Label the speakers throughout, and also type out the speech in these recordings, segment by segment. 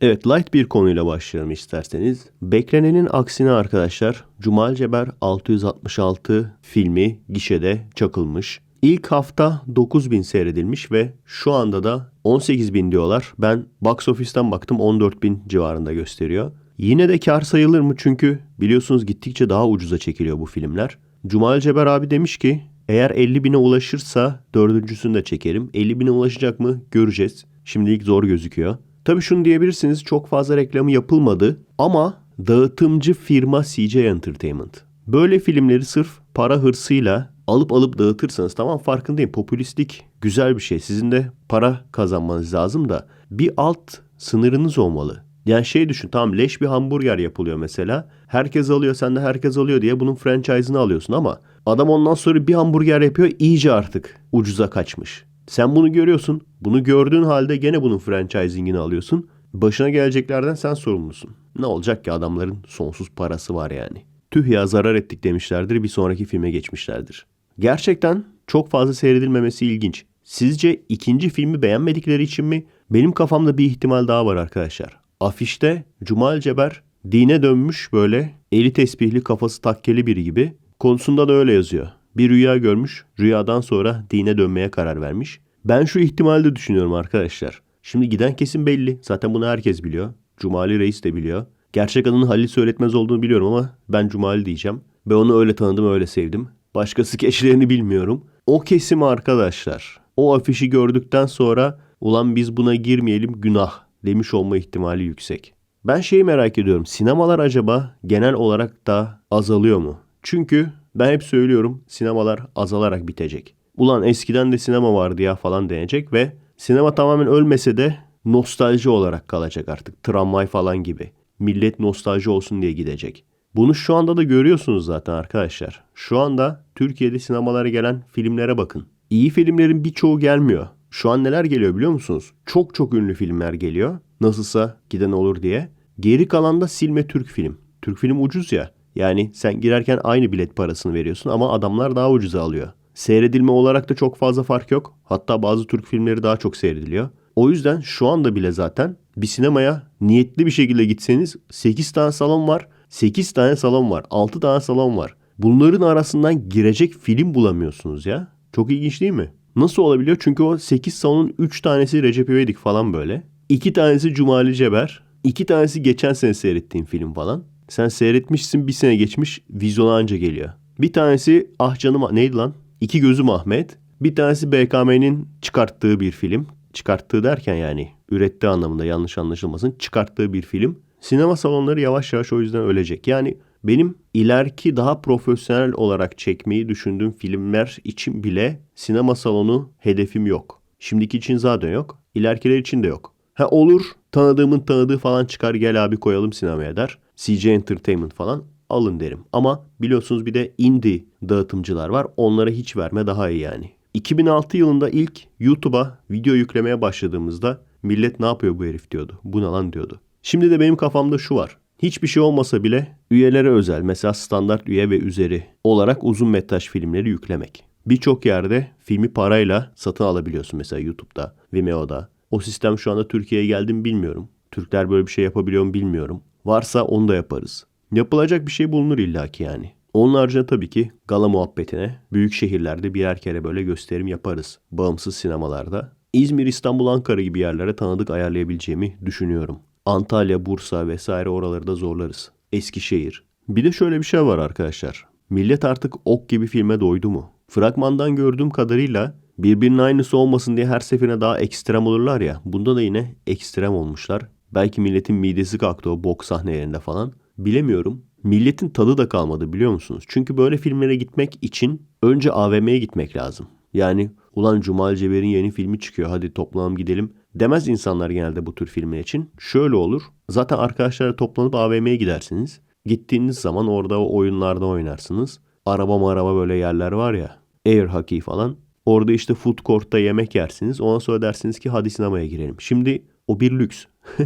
Speaker 1: Evet light bir konuyla başlayalım isterseniz. Beklenenin aksine arkadaşlar Cumal Ceber 666 filmi gişede çakılmış. İlk hafta 9000 seyredilmiş ve şu anda da 18.000 diyorlar. Ben box office'ten baktım 14.000 civarında gösteriyor. Yine de kar sayılır mı? Çünkü biliyorsunuz gittikçe daha ucuza çekiliyor bu filmler. Cumal Ceber abi demiş ki eğer 50 bine ulaşırsa dördüncüsünü de çekerim. 50 bine ulaşacak mı göreceğiz. Şimdilik zor gözüküyor. Tabii şunu diyebilirsiniz çok fazla reklamı yapılmadı ama dağıtımcı firma CJ Entertainment. Böyle filmleri sırf para hırsıyla alıp alıp dağıtırsanız tamam farkındayım popülistlik güzel bir şey. Sizin de para kazanmanız lazım da bir alt sınırınız olmalı. Yani şey düşün tamam leş bir hamburger yapılıyor mesela. Herkes alıyor sen de herkes alıyor diye bunun franchise'ını alıyorsun ama adam ondan sonra bir hamburger yapıyor iyice artık ucuza kaçmış. Sen bunu görüyorsun. Bunu gördüğün halde gene bunun franchising'ini alıyorsun. Başına geleceklerden sen sorumlusun. Ne olacak ki adamların sonsuz parası var yani. Tüh ya zarar ettik demişlerdir bir sonraki filme geçmişlerdir. Gerçekten çok fazla seyredilmemesi ilginç. Sizce ikinci filmi beğenmedikleri için mi? Benim kafamda bir ihtimal daha var arkadaşlar. Afişte Cumal Ceber dine dönmüş böyle eli tesbihli kafası takkeli biri gibi. Konusunda da öyle yazıyor. Bir rüya görmüş, rüyadan sonra dine dönmeye karar vermiş. Ben şu ihtimali de düşünüyorum arkadaşlar. Şimdi giden kesin belli. Zaten bunu herkes biliyor. Cumali Reis de biliyor. Gerçek adının Halil Söyletmez olduğunu biliyorum ama ben Cumali diyeceğim. Ben onu öyle tanıdım, öyle sevdim. Başka skeçlerini bilmiyorum. O kesim arkadaşlar. O afişi gördükten sonra ulan biz buna girmeyelim günah demiş olma ihtimali yüksek. Ben şeyi merak ediyorum. Sinemalar acaba genel olarak da azalıyor mu? Çünkü ben hep söylüyorum sinemalar azalarak bitecek. Ulan eskiden de sinema vardı ya falan denecek ve sinema tamamen ölmese de nostalji olarak kalacak artık. Tramvay falan gibi. Millet nostalji olsun diye gidecek. Bunu şu anda da görüyorsunuz zaten arkadaşlar. Şu anda Türkiye'de sinemalara gelen filmlere bakın. İyi filmlerin birçoğu gelmiyor. Şu an neler geliyor biliyor musunuz? Çok çok ünlü filmler geliyor. Nasılsa giden olur diye. Geri kalan da silme Türk film. Türk film ucuz ya. Yani sen girerken aynı bilet parasını veriyorsun ama adamlar daha ucuza alıyor. Seyredilme olarak da çok fazla fark yok. Hatta bazı Türk filmleri daha çok seyrediliyor. O yüzden şu anda bile zaten bir sinemaya niyetli bir şekilde gitseniz 8 tane salon var. 8 tane salon var. 6 tane salon var. Bunların arasından girecek film bulamıyorsunuz ya. Çok ilginç değil mi? Nasıl olabiliyor? Çünkü o 8 salonun 3 tanesi Recep İvedik falan böyle. 2 tanesi Cumali Ceber. 2 tanesi geçen sene seyrettiğim film falan. Sen seyretmişsin bir sene geçmiş vizyona anca geliyor. Bir tanesi ah canım neydi lan? İki Gözüm Ahmet. Bir tanesi BKM'nin çıkarttığı bir film. Çıkarttığı derken yani ürettiği anlamında yanlış anlaşılmasın. Çıkarttığı bir film. Sinema salonları yavaş yavaş o yüzden ölecek. Yani benim ileriki daha profesyonel olarak çekmeyi düşündüğüm filmler için bile sinema salonu hedefim yok. Şimdiki için zaten yok. İlerkiler için de yok. Ha olur tanıdığımın tanıdığı falan çıkar gel abi koyalım sinemaya der. CJ Entertainment falan alın derim. Ama biliyorsunuz bir de indie dağıtımcılar var. Onlara hiç verme daha iyi yani. 2006 yılında ilk YouTube'a video yüklemeye başladığımızda millet ne yapıyor bu herif diyordu. Bu ne lan diyordu. Şimdi de benim kafamda şu var. Hiçbir şey olmasa bile üyelere özel mesela standart üye ve üzeri olarak uzun metraj filmleri yüklemek. Birçok yerde filmi parayla satın alabiliyorsun mesela YouTube'da, Vimeo'da. O sistem şu anda Türkiye'ye geldi mi bilmiyorum. Türkler böyle bir şey yapabiliyor mu bilmiyorum. Varsa onu da yaparız. Yapılacak bir şey bulunur illaki yani. Onun haricinde tabii ki gala muhabbetine büyük şehirlerde birer kere böyle gösterim yaparız. Bağımsız sinemalarda. İzmir, İstanbul, Ankara gibi yerlere tanıdık ayarlayabileceğimi düşünüyorum. Antalya, Bursa vesaire oraları da zorlarız. Eskişehir. Bir de şöyle bir şey var arkadaşlar. Millet artık ok gibi filme doydu mu? Fragmandan gördüğüm kadarıyla birbirinin aynısı olmasın diye her seferine daha ekstrem olurlar ya. Bunda da yine ekstrem olmuşlar. Belki milletin midesi kalktı o bok sahnelerinde falan. Bilemiyorum. Milletin tadı da kalmadı biliyor musunuz? Çünkü böyle filmlere gitmek için önce AVM'ye gitmek lazım. Yani ulan Cumal Ceber'in yeni filmi çıkıyor hadi toplanalım gidelim demez insanlar genelde bu tür filmler için. Şöyle olur. Zaten arkadaşlarla toplanıp AVM'ye gidersiniz. Gittiğiniz zaman orada o oyunlarda oynarsınız. Araba maraba böyle yerler var ya. Air hockey falan. Orada işte food court'ta yemek yersiniz. Ondan sonra dersiniz ki hadi sinemaya girelim. Şimdi o bir lüks.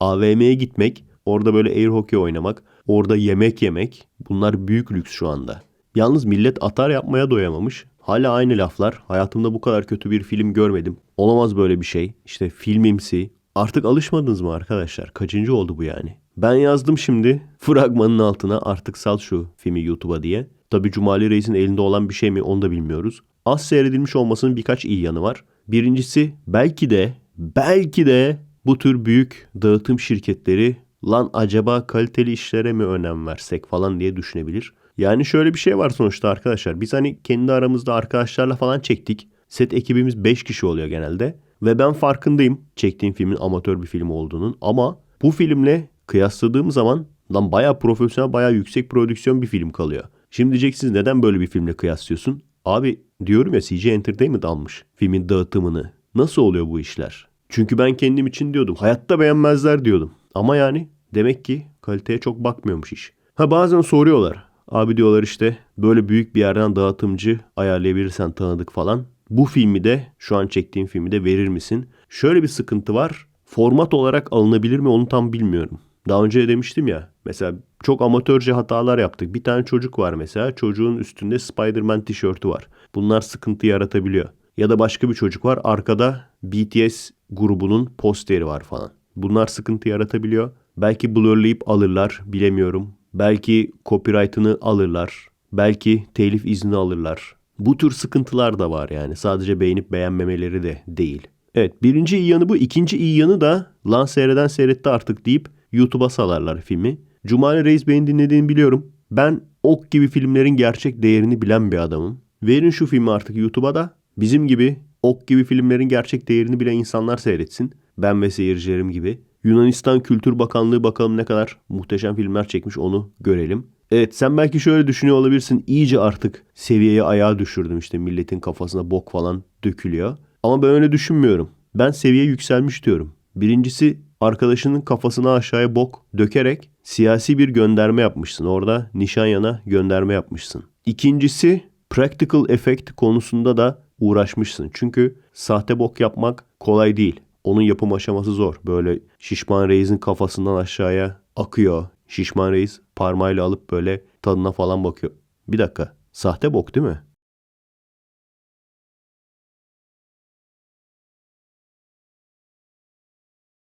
Speaker 1: AVM'ye gitmek, orada böyle air hockey oynamak, orada yemek yemek bunlar büyük lüks şu anda. Yalnız millet atar yapmaya doyamamış. Hala aynı laflar. Hayatımda bu kadar kötü bir film görmedim. Olamaz böyle bir şey. İşte filmimsi, Artık alışmadınız mı arkadaşlar? Kaçıncı oldu bu yani? Ben yazdım şimdi fragmanın altına artık sal şu filmi YouTube'a diye. Tabi Cumali Reis'in elinde olan bir şey mi onu da bilmiyoruz. Az seyredilmiş olmasının birkaç iyi yanı var. Birincisi belki de belki de bu tür büyük dağıtım şirketleri lan acaba kaliteli işlere mi önem versek falan diye düşünebilir. Yani şöyle bir şey var sonuçta arkadaşlar. Biz hani kendi aramızda arkadaşlarla falan çektik. Set ekibimiz 5 kişi oluyor genelde. Ve ben farkındayım çektiğim filmin amatör bir film olduğunun. Ama bu filmle kıyasladığım zaman lan bayağı profesyonel, bayağı yüksek prodüksiyon bir film kalıyor. Şimdi diyeceksiniz neden böyle bir filmle kıyaslıyorsun? Abi diyorum ya CG Entertainment almış filmin dağıtımını. Nasıl oluyor bu işler? Çünkü ben kendim için diyordum. Hayatta beğenmezler diyordum. Ama yani demek ki kaliteye çok bakmıyormuş iş. Ha bazen soruyorlar. Abi diyorlar işte böyle büyük bir yerden dağıtımcı ayarlayabilirsen tanıdık falan. Bu filmi de şu an çektiğim filmi de verir misin? Şöyle bir sıkıntı var. Format olarak alınabilir mi onu tam bilmiyorum. Daha önce de demiştim ya. Mesela çok amatörce hatalar yaptık. Bir tane çocuk var mesela. Çocuğun üstünde Spider-Man tişörtü var. Bunlar sıkıntı yaratabiliyor. Ya da başka bir çocuk var. Arkada BTS grubunun posteri var falan. Bunlar sıkıntı yaratabiliyor. Belki blurlayıp alırlar bilemiyorum. Belki copyright'ını alırlar. Belki telif izni alırlar. Bu tür sıkıntılar da var yani. Sadece beğenip beğenmemeleri de değil. Evet birinci iyi yanı bu. İkinci iyi yanı da lan seyreden seyretti artık deyip YouTube'a salarlar filmi. Cumali Reis beni dinlediğini biliyorum. Ben ok gibi filmlerin gerçek değerini bilen bir adamım. Verin şu filmi artık YouTube'a da bizim gibi ok gibi filmlerin gerçek değerini bilen insanlar seyretsin. Ben ve seyircilerim gibi. Yunanistan Kültür Bakanlığı bakalım ne kadar muhteşem filmler çekmiş onu görelim. Evet sen belki şöyle düşünüyor olabilirsin. İyice artık seviyeyi ayağa düşürdüm işte milletin kafasına bok falan dökülüyor. Ama ben öyle düşünmüyorum. Ben seviye yükselmiş diyorum. Birincisi arkadaşının kafasına aşağıya bok dökerek siyasi bir gönderme yapmışsın. Orada Nişanyan'a gönderme yapmışsın. İkincisi practical effect konusunda da uğraşmışsın. Çünkü sahte bok yapmak kolay değil. Onun yapım aşaması zor. Böyle şişman reisin kafasından aşağıya akıyor. Şişman reis parmağıyla alıp böyle tadına falan bakıyor. Bir dakika. Sahte bok değil mi?